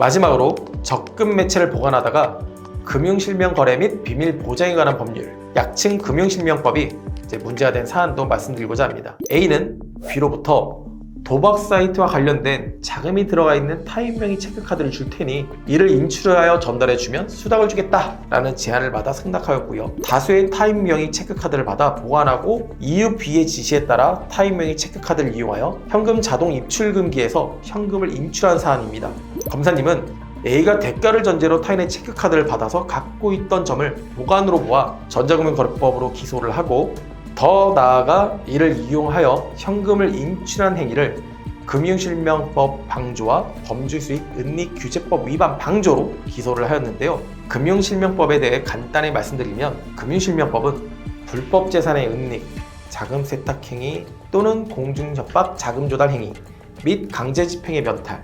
마지막으로 적금 매체를 보관하다가 금융실명 거래 및 비밀 보장에 관한 법률, 약칭 금융실명법이 문제가 된 사안도 말씀드리고자 합니다. A는 B로부터 도박 사이트와 관련된 자금이 들어가 있는 타인명의 체크카드를 줄 테니 이를 인출하여 전달해 주면 수당을 주겠다라는 제안을 받아 승낙하였고요. 다수의 타인명의 체크카드를 받아 보관하고 이유 B의 지시에 따라 타인명의 체크카드를 이용하여 현금 자동 입출 금기에서 현금을 인출한 사안입니다. 검사님은 A가 대가를 전제로 타인의 체크카드를 받아서 갖고 있던 점을 보관으로 보아 전자금융거래법으로 기소를 하고 더 나아가 이를 이용하여 현금을 인출한 행위를 금융실명법 방조와 범죄수익 은닉규제법 위반 방조로 기소를 하였는데요. 금융실명법에 대해 간단히 말씀드리면 금융실명법은 불법 재산의 은닉, 자금 세탁 행위 또는 공중협박 자금 조달 행위 및 강제 집행의 면탈,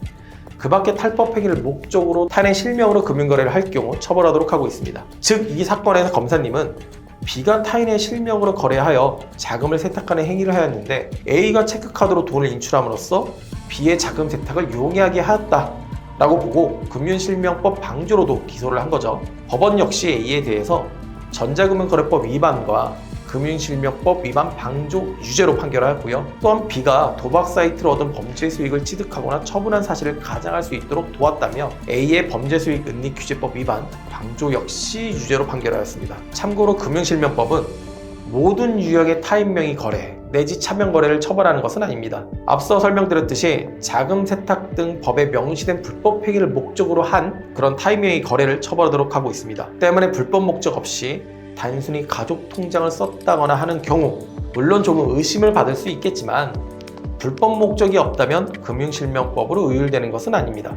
그 밖의 탈법 행위를 목적으로 타인의 실명으로 금융거래를 할 경우 처벌하도록 하고 있습니다. 즉, 이 사건에서 검사님은 B가 타인의 실명으로 거래하여 자금을 세탁하는 행위를 하였는데 A가 체크카드로 돈을 인출함으로써 B의 자금 세탁을 용이하게 하였다. 라고 보고 금융실명법 방조로도 기소를 한 거죠. 법원 역시 A에 대해서 전자금융거래법 위반과 금융실명법 위반 방조 유죄로 판결하였고요. 또한 B가 도박 사이트로 얻은 범죄 수익을 취득하거나 처분한 사실을 가장할 수 있도록 도왔다며 A의 범죄 수익 은닉 규제법 위반 방조 역시 유죄로 판결하였습니다. 참고로 금융실명법은 모든 유형의 타인명의 거래 내지 차명 거래를 처벌하는 것은 아닙니다. 앞서 설명드렸듯이 자금 세탁 등 법에 명시된 불법 행위를 목적으로 한 그런 타인명의 거래를 처벌하도록 하고 있습니다. 때문에 불법 목적 없이 단순히 가족 통장을 썼다거나 하는 경우 물론 조금 의심을 받을 수 있겠지만 불법 목적이 없다면 금융실명법으로 의율되는 것은 아닙니다.